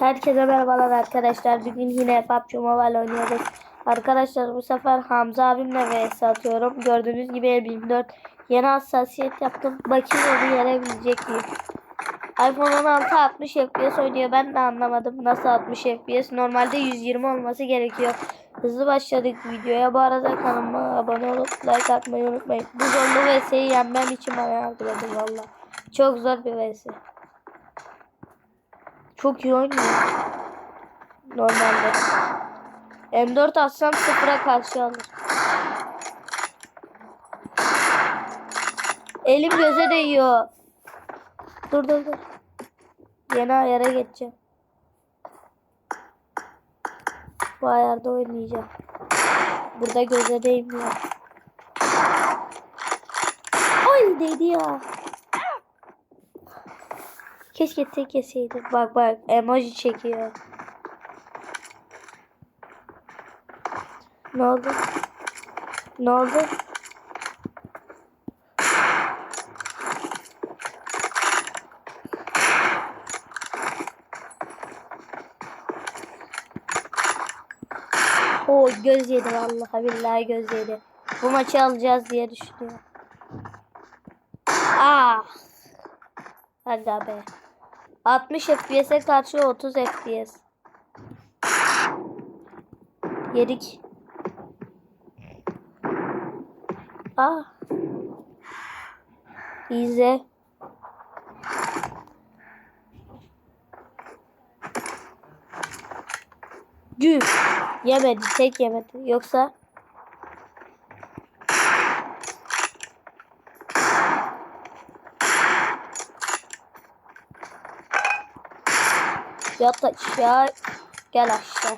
Herkese merhabalar arkadaşlar. Bugün yine PUBG Mobile oynuyoruz. Arkadaşlar bu sefer Hamza abimle vs atıyorum. Gördüğünüz gibi 24 yeni hassasiyet yaptım. Bakayım onu yenebilecek miyim? iPhone 16 60 FPS oynuyor. Ben de anlamadım nasıl 60 FPS. Normalde 120 olması gerekiyor. Hızlı başladık videoya. Bu arada kanalıma abone olup like atmayı unutmayın. Bu zorlu vs'yi yenmem için bana yardım valla. Çok zor bir vs. Çok iyi oynuyor. Normalde. M4 atsam sıfıra karşı alır. Elim göze değiyor. Dur dur dur. Yeni ayara geçeceğim. Bu ayarda oynayacağım. Burada göze değmiyor. Ay değdi ya. Keşke tek yeseydim. Bak bak emoji çekiyor. Ne oldu? Ne oldu? O göz yedi vallahi billahi göz yedi. Bu maçı alacağız diye düşünüyorum. Ah. Hadi be. 60 FPS'e karşı 30 FPS. Yedik. Ah. İzle. Gül. Yemedi. Tek yemedi. Yoksa Yat aşağı. Gel aşağı.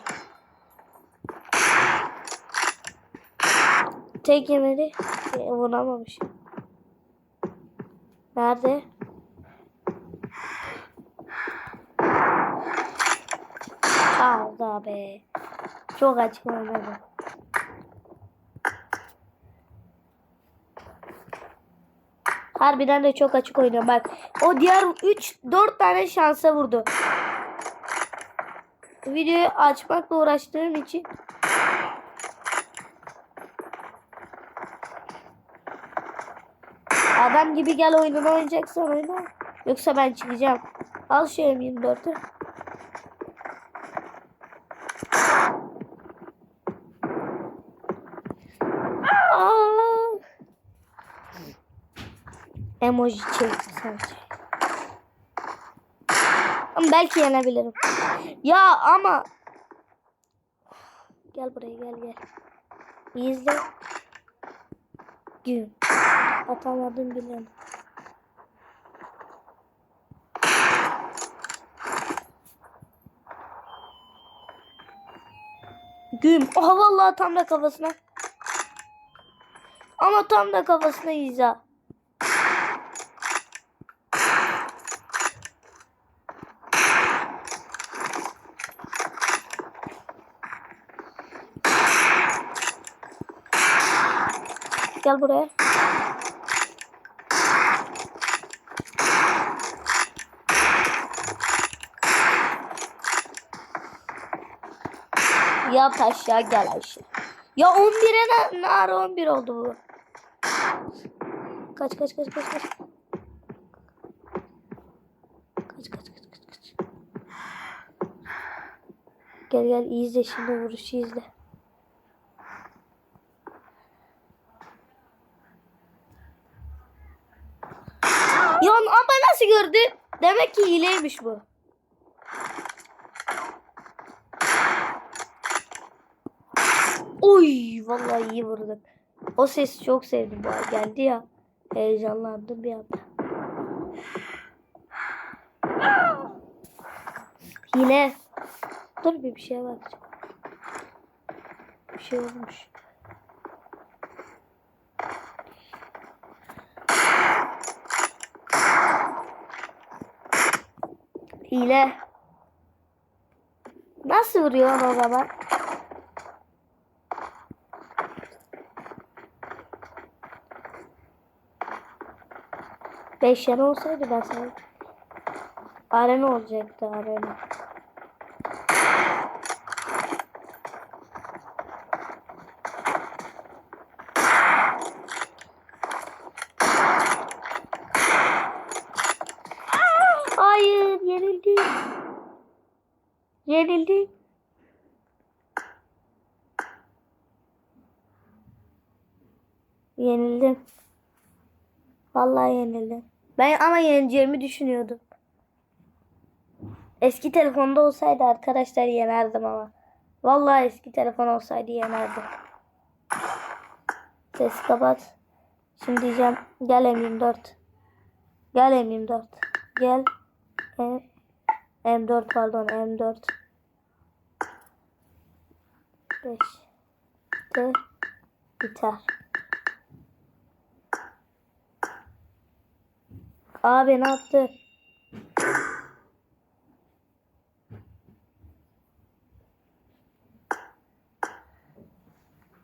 Tek yemedi. E, vuramamış. Nerede? Aldı be. Çok açık oynadı. Harbiden de çok açık oynuyor. Bak o diğer 3 4 tane şansa vurdu. Videoyu açmakla uğraştığım için Adam gibi gel oyununu oynayacaksan oyna. Yoksa ben çıkacağım. Al şu M24'ü. Aa! Emoji çekti sadece. Belki yenebilirim. Ya ama Gel buraya gel gel. İyi izle. Gün. Atamadım bile. Güm. Aha vallahi tam da kafasına. Ama tam da kafasına iza. Gel buraya. Yat aşağı gel aşağı. Ya 11'e ne, ne ara 11 oldu bu? Kaç kaç kaç kaç kaç. Kaç kaç kaç kaç kaç. Gel gel izle şimdi vuruşu izle. Ya gördü? Demek ki hileymiş bu. Oy vallahi iyi vurduk. O sesi çok sevdim ay geldi ya. Heyecanlandım bir anda. Hile. Dur bir bir şeye bakacağım. Bir şey olmuş. Hile. Nasıl vuruyor o zaman? Beş yana olsaydı ben sana arena olacaktı arena. Yenildik. Yenildim. Vallahi yenildim. Ben ama yeneceğimi düşünüyordum. Eski telefonda olsaydı arkadaşlar yenerdim ama. Vallahi eski telefon olsaydı yenerdim. Ses kapat. Şimdi diyeceğim gel M24. Gel M24. Gel. M M4 pardon M4. 5 de biter. Abi ne yaptı?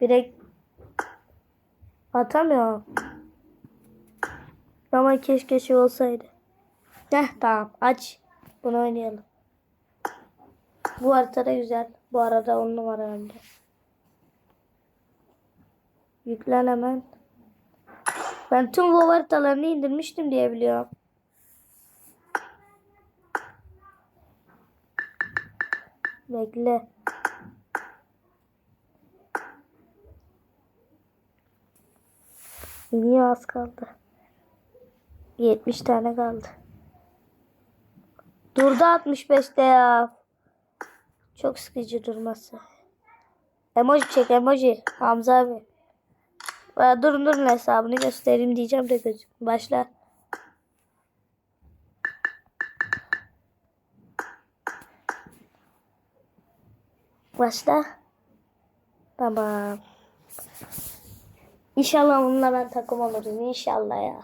Direkt atamıyor. Ama keşke şey olsaydı. Heh tamam aç. Bunu oynayalım. Bu haritada güzel. Bu arada on numara önde. Yüklen hemen. Ben tüm WoW haritalarını indirmiştim diye biliyorum. Bekle. Niye az kaldı? 70 tane kaldı. Durdu 65'te ya. Çok sıkıcı durması. Emoji çek emoji. Hamza abi. Aa, durun durun hesabını göstereyim diyeceğim de gözüm. Başla. Başla. Tamam. İnşallah onunla ben takım oluruz. İnşallah ya.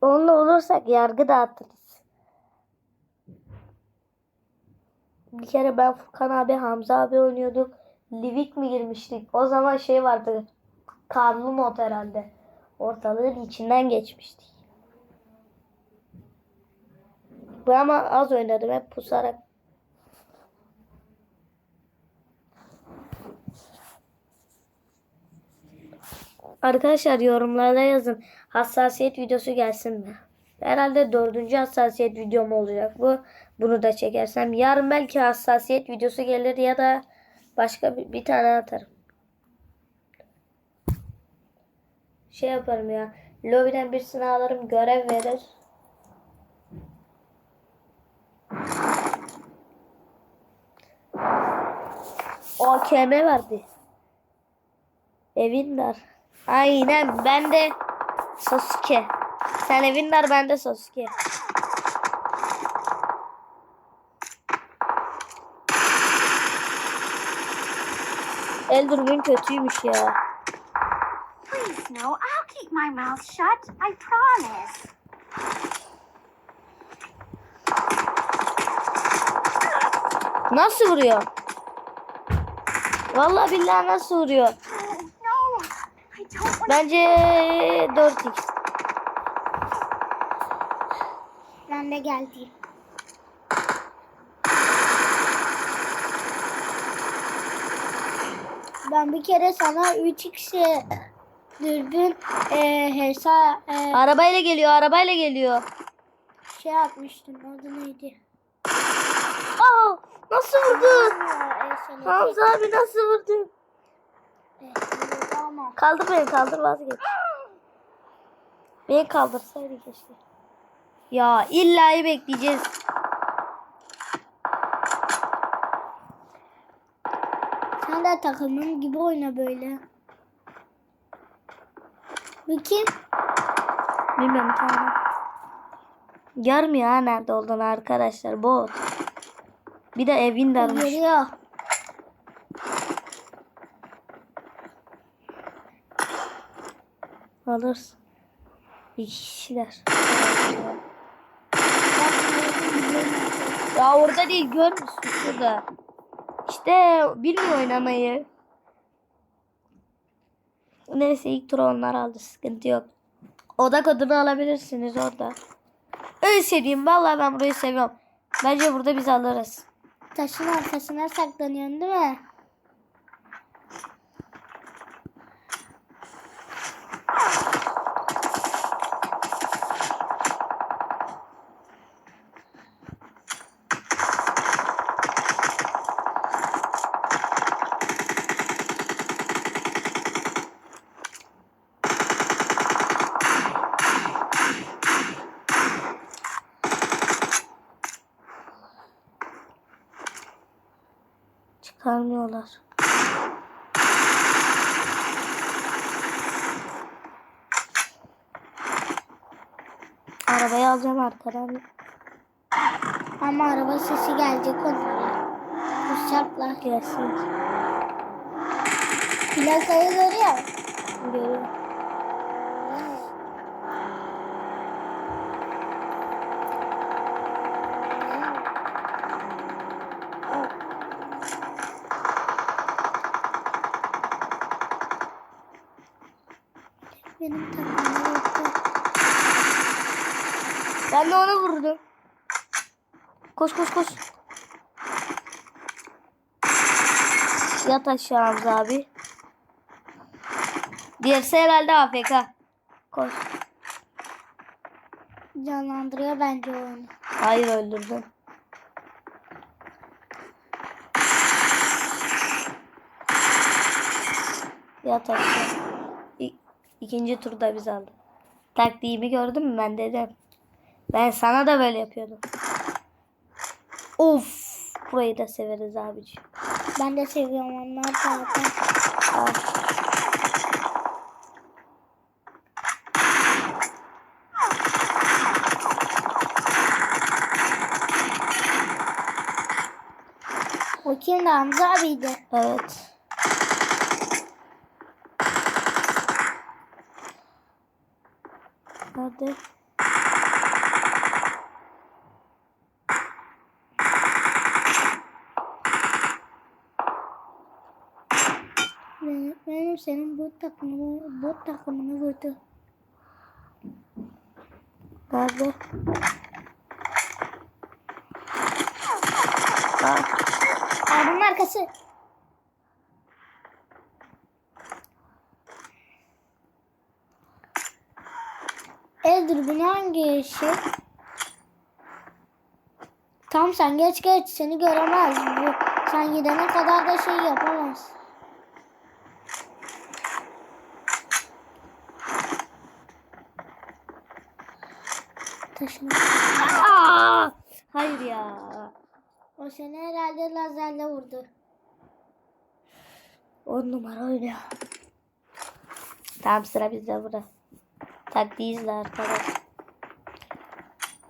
Onunla olursak yargı dağıtırız. Bir kere ben Furkan abi, Hamza abi oynuyorduk. Livik mi girmiştik? O zaman şey vardı. Karlı mod herhalde. Ortalığın içinden geçmiştik. Bu ama az oynadım. Hep pusarak. Arkadaşlar yorumlarda yazın. Hassasiyet videosu gelsin mi? Herhalde dördüncü hassasiyet videom olacak bu. Bunu da çekersem. Yarın belki hassasiyet videosu gelir ya da başka bir, bir tane atarım. Şey yaparım ya. Lobiden birisini alırım görev verir. O KM vardı. Evin var. Aynen ben de Sasuke. Sen evin var ben de Sasuke. El durumun kötüymüş ya. Please, no. I'll keep my mouth shut. I promise. Nasıl vuruyor? Vallahi billahi nasıl vuruyor? Bence 4x. Ben de geldi. Ben bir kere sana 3x dürbün e, hesa e, Arabayla geliyor, arabayla geliyor. şey yapmıştım. Adı neydi? Aa, nasıl vurdu? E, Hamza abi nasıl vurdu? e, ama. Kaldır beni, kaldır vazgeç. Beni kaldırsaydı keşke. Ya illa bekleyeceğiz. Sen de takımın gibi oyna böyle. Bu kim? Bilmiyorum tamam. Görmüyor ha nerede olduğunu arkadaşlar. Bot. Bir de evin darmış. Geliyor. Alırsın. İki kişiler. Ya orada değil görmüşsün şurada. İşte bilmiyor oynamayı. Neyse ilk tur onlar aldı sıkıntı yok. Oda kodunu alabilirsiniz orada. Öyle seveyim vallahi ben burayı seviyorum. Bence burada biz alırız. Taşın arkasına saklanıyorsun değil mi? Arabayı alacağım arkadan. Ama araba sesi gelecek onlara. Kusacaklar. Gelsin. Plakayı görüyor. Görüyorum. Ben de onu vurdum. Koş koş koş. Yat aşağı Hamza abi. Diğerisi herhalde AFK. Koş. Canlandırıyor bence onu. Hayır öldürdüm. Yat aşağı. İ- İkinci turda biz aldık. Taktiğimi gördün mü ben dedim. Ben sana da böyle yapıyordum. Of. Burayı da severiz abici. Ben de seviyorum onlar zaten. Al. O kimdi Hamza abiydi. Evet. Hadi. Benim, senin bu takımını, bu takımını vurdu. Nerede? Aa, Arabanın arkası. El dürbünü hangi şey? Tam sen geç geç seni göremez. Bu, sen gidene kadar da şey yapamaz. Taşın. Aa! Hayır ya. O seni herhalde lazerle vurdu. On numara oynuyor. Tamam sıra bizde burada. Taktiği izle arkadaş.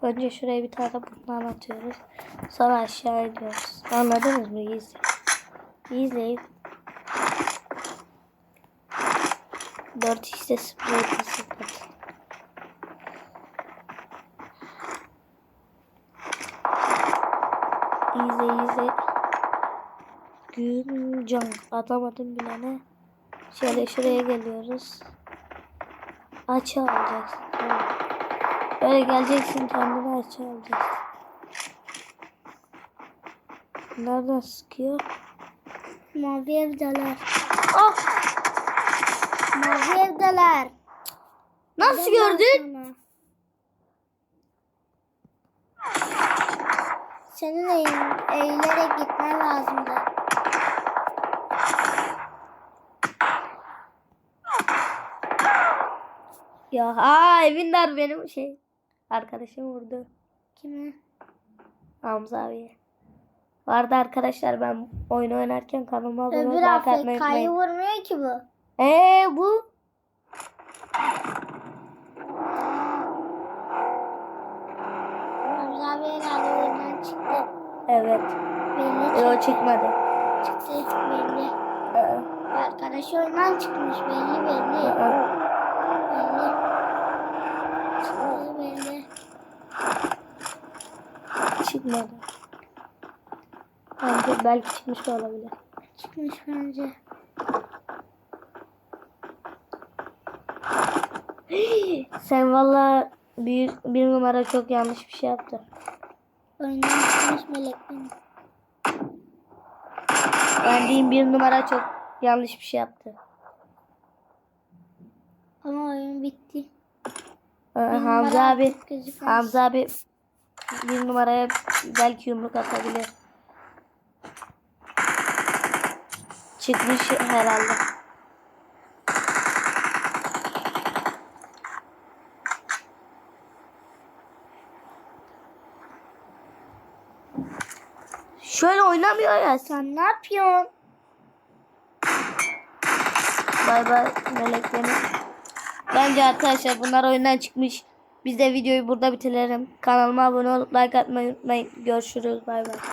Önce şuraya bir tane bundan atıyoruz. Sonra aşağı iniyoruz. Anladınız mı? İzleyin. İzleyin. 4 x'de sprey sıfır. İzle izle. Gün can atamadım bile ne. Şöyle şuraya geliyoruz. Açı alacaksın. Tamam. Böyle geleceksin kendine açı alacaksın. Nereden sıkıyor? Mavi evdeler. Ah! Mavi evdeler. Nasıl Neden gördün? sana? Senin eğil- eğilerek gitmen lazımdı. Ya aa Evinder benim şey. Arkadaşım vurdu. Kime? Hamza abiye. Vardı arkadaşlar ben oyun oynarken kanalıma abone Öbür olmayı like atmayı AFK'yı unutmayın. vurmuyor ki bu. Eee bu? Hamza abi herhalde oyundan çıktı. Evet. Belli E, o çıkmadı. çıktı. Belli. Ee, Arkadaş oyundan çıkmış. Belli belli. aa. Belli. Çıktı belli. Çıkmadı. Bence belki çıkmış olabilir. Çıkmış bence. Sen valla bir, bir numara çok yanlış bir şey yaptın. Oyundan çıkmış melek benim. Ben diyeyim bir numara çok yanlış bir şey yaptı. Ama oyun bitti. Bir Hamza abi. Hamza abi bir numaraya belki yumruk atabilir. Çıkmış herhalde. Şöyle oynamıyor ya. Sen ne yapıyorsun? Bay bay melek benim. Bence arkadaşlar bunlar oyundan çıkmış. Biz de videoyu burada bitirelim. Kanalıma abone olup like atmayı unutmayın. Görüşürüz. Bay bay.